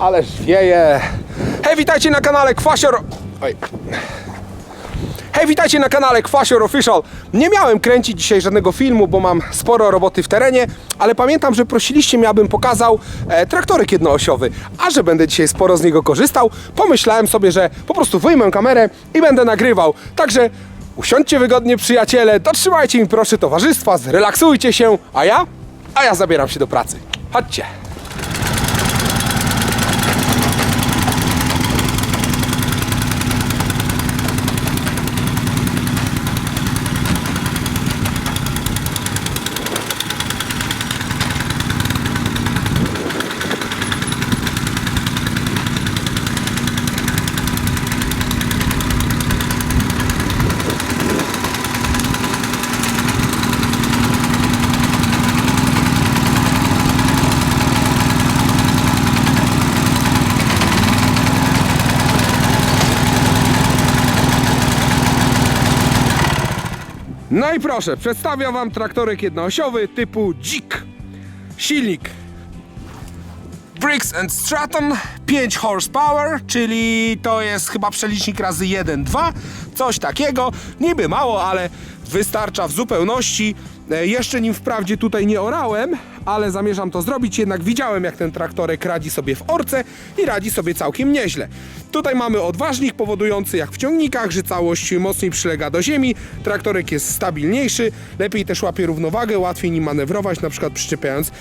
Ależ wieje. Hej, witajcie na kanale Kwasior... Oj. Hej, witajcie na kanale Kwasior Official. Nie miałem kręcić dzisiaj żadnego filmu, bo mam sporo roboty w terenie, ale pamiętam, że prosiliście mnie, abym pokazał e, traktorek jednoosiowy. A że będę dzisiaj sporo z niego korzystał, pomyślałem sobie, że po prostu wyjmę kamerę i będę nagrywał. Także usiądźcie wygodnie, przyjaciele, dotrzymajcie mi proszę towarzystwa, zrelaksujcie się, a ja? A ja zabieram się do pracy. Chodźcie. No i proszę, przedstawiam Wam traktorek jednoosiowy typu Dzik. Silnik Briggs Stratton 5 horsepower, czyli to jest chyba przelicznik razy 1-2, coś takiego. Niby mało, ale wystarcza w zupełności. E, Jeszcze nim wprawdzie tutaj nie orałem, ale zamierzam to zrobić, jednak widziałem jak ten traktorek radzi sobie w orce i radzi sobie całkiem nieźle. Tutaj mamy odważnik powodujący jak w ciągnikach, że całość mocniej przylega do ziemi, traktorek jest stabilniejszy, lepiej też łapie równowagę, łatwiej nim manewrować, na przykład przyczepiając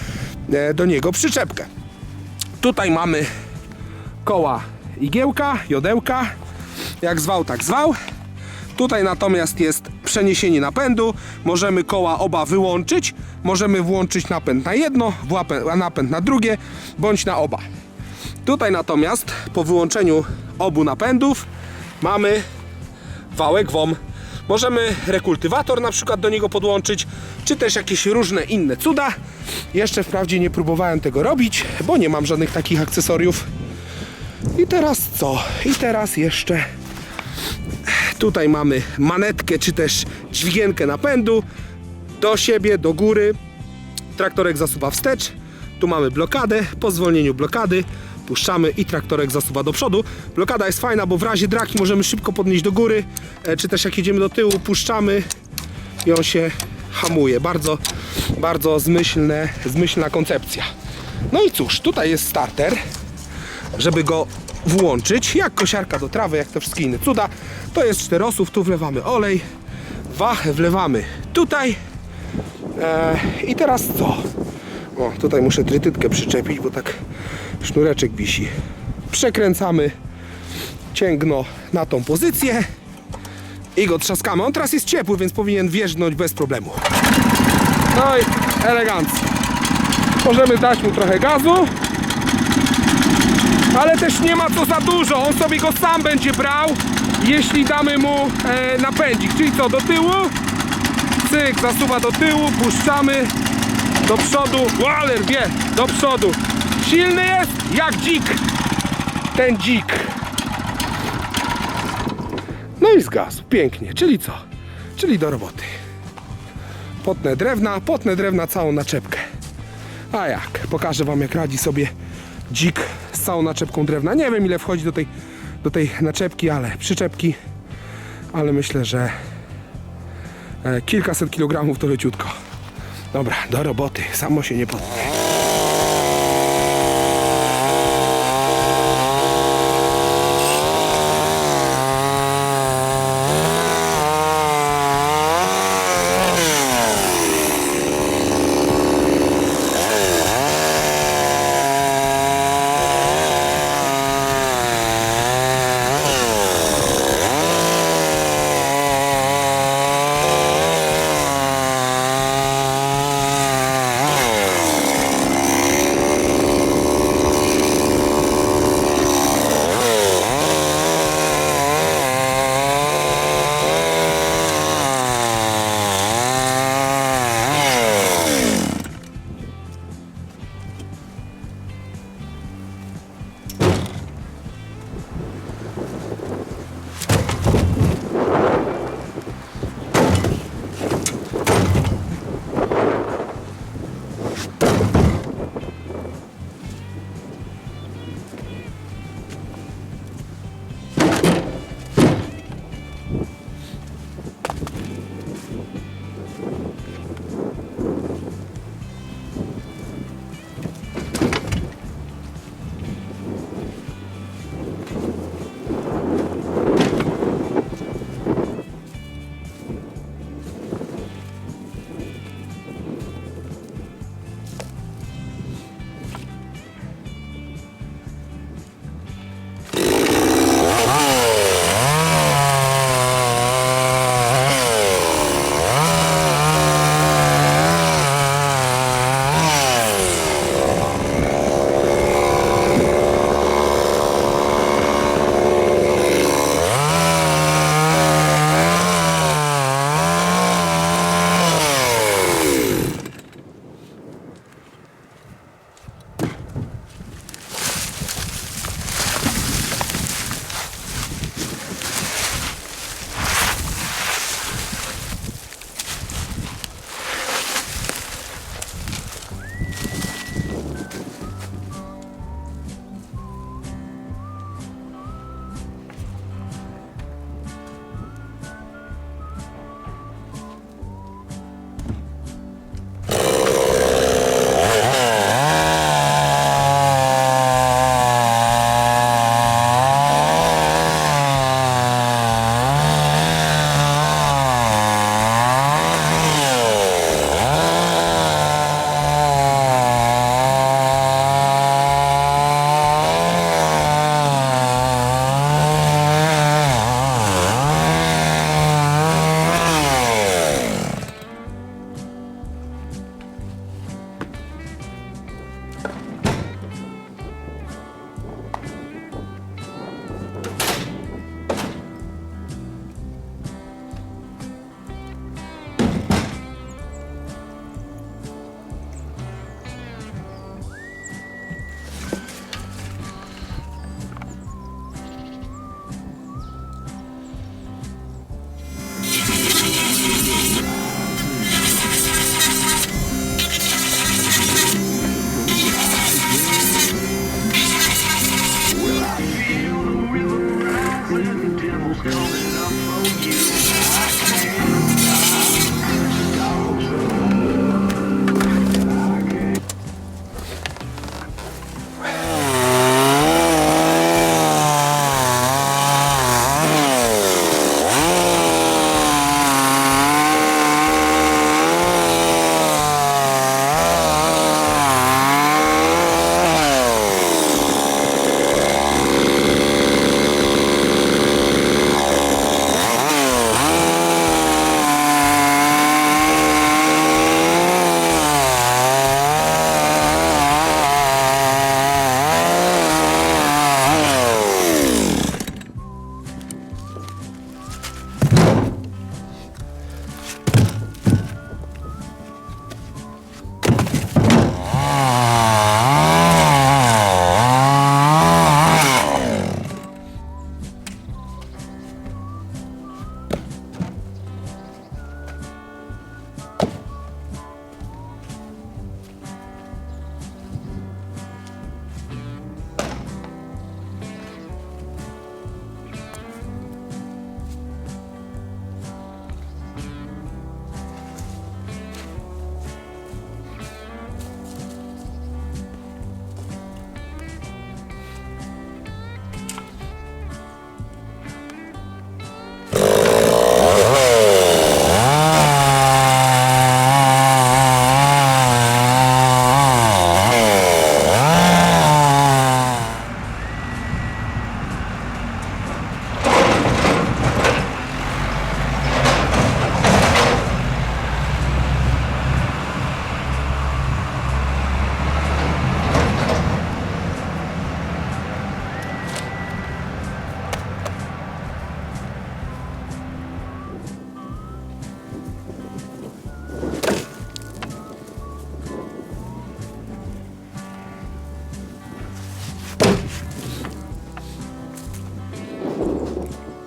e, do niego przyczepkę. Tutaj mamy koła igiełka, jodełka, jak zwał, tak zwał. Tutaj natomiast jest przeniesienie napędu. Możemy koła oba wyłączyć. Możemy włączyć napęd na jedno, napęd na drugie, bądź na oba. Tutaj natomiast po wyłączeniu obu napędów mamy wałek WOM. Możemy rekultywator na przykład do niego podłączyć, czy też jakieś różne inne cuda. Jeszcze wprawdzie nie próbowałem tego robić, bo nie mam żadnych takich akcesoriów. I teraz co? I teraz jeszcze tutaj mamy manetkę, czy też dźwigienkę napędu do siebie, do góry. Traktorek zasuwa wstecz. Tu mamy blokadę. Po zwolnieniu blokady puszczamy i traktorek zasuwa do przodu. Blokada jest fajna, bo w razie draki możemy szybko podnieść do góry, e, czy też jak jedziemy do tyłu, puszczamy i on się hamuje. Bardzo, bardzo zmyślne, zmyślna koncepcja. No i cóż, tutaj jest starter, żeby go włączyć, jak kosiarka do trawy, jak te wszystkie inne cuda. To jest czterosów, tu wlewamy olej, wachę wlewamy tutaj. E, I teraz co? O, tutaj muszę trytytkę przyczepić, bo tak sznureczek wisi. Przekręcamy cięgno na tą pozycję i go trzaskamy. On teraz jest ciepły, więc powinien wjeżdżać bez problemu. No i elegancko. Możemy dać mu trochę gazu, ale też nie ma co za dużo. On sobie go sam będzie brał, jeśli damy mu e, napędzik. Czyli co, do tyłu, cyk, zasuwa do tyłu, puszczamy do przodu, waler wie, do przodu. Silny jest jak dzik, ten dzik. No i zgasł, pięknie, czyli co? Czyli do roboty. Potnę drewna, potnę drewna całą naczepkę. A jak? Pokażę wam jak radzi sobie dzik całą naczepką drewna. Nie wiem ile wchodzi do tej, do tej naczepki, ale przyczepki. Ale myślę, że e, kilkaset kilogramów to leciutko. Dobra, do roboty. Samo się nie potnie.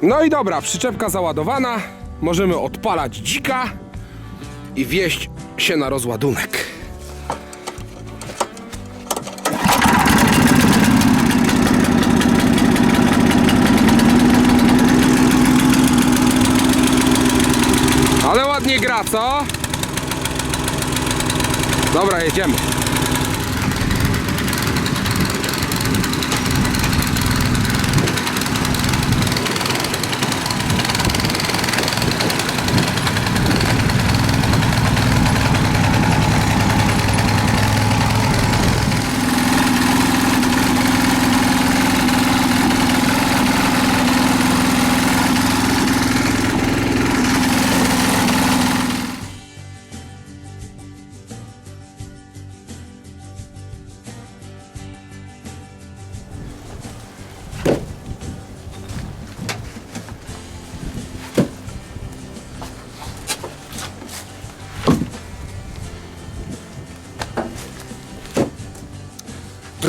No i dobra, przyczepka załadowana. Możemy odpalać dzika i wieść się na rozładunek. Ale ładnie gra, co? Dobra, jedziemy.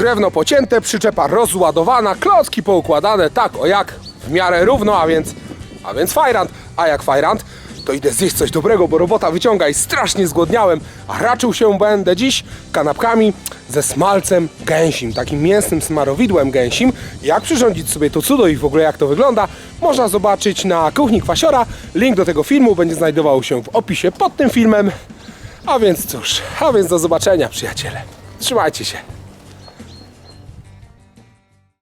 Drewno pocięte, przyczepa rozładowana, klocki poukładane tak o jak, w miarę równo, a więc, a więc fajrant. A jak fajrant, to idę zjeść coś dobrego, bo robota wyciąga i strasznie zgłodniałem, a raczył się będę dziś kanapkami ze smalcem gęsim, takim mięsnym smarowidłem gęsim. Jak przyrządzić sobie to cudo i w ogóle jak to wygląda, można zobaczyć na kuchni Kwasiora. Link do tego filmu będzie znajdował się w opisie pod tym filmem. A więc cóż, a więc do zobaczenia przyjaciele. Trzymajcie się.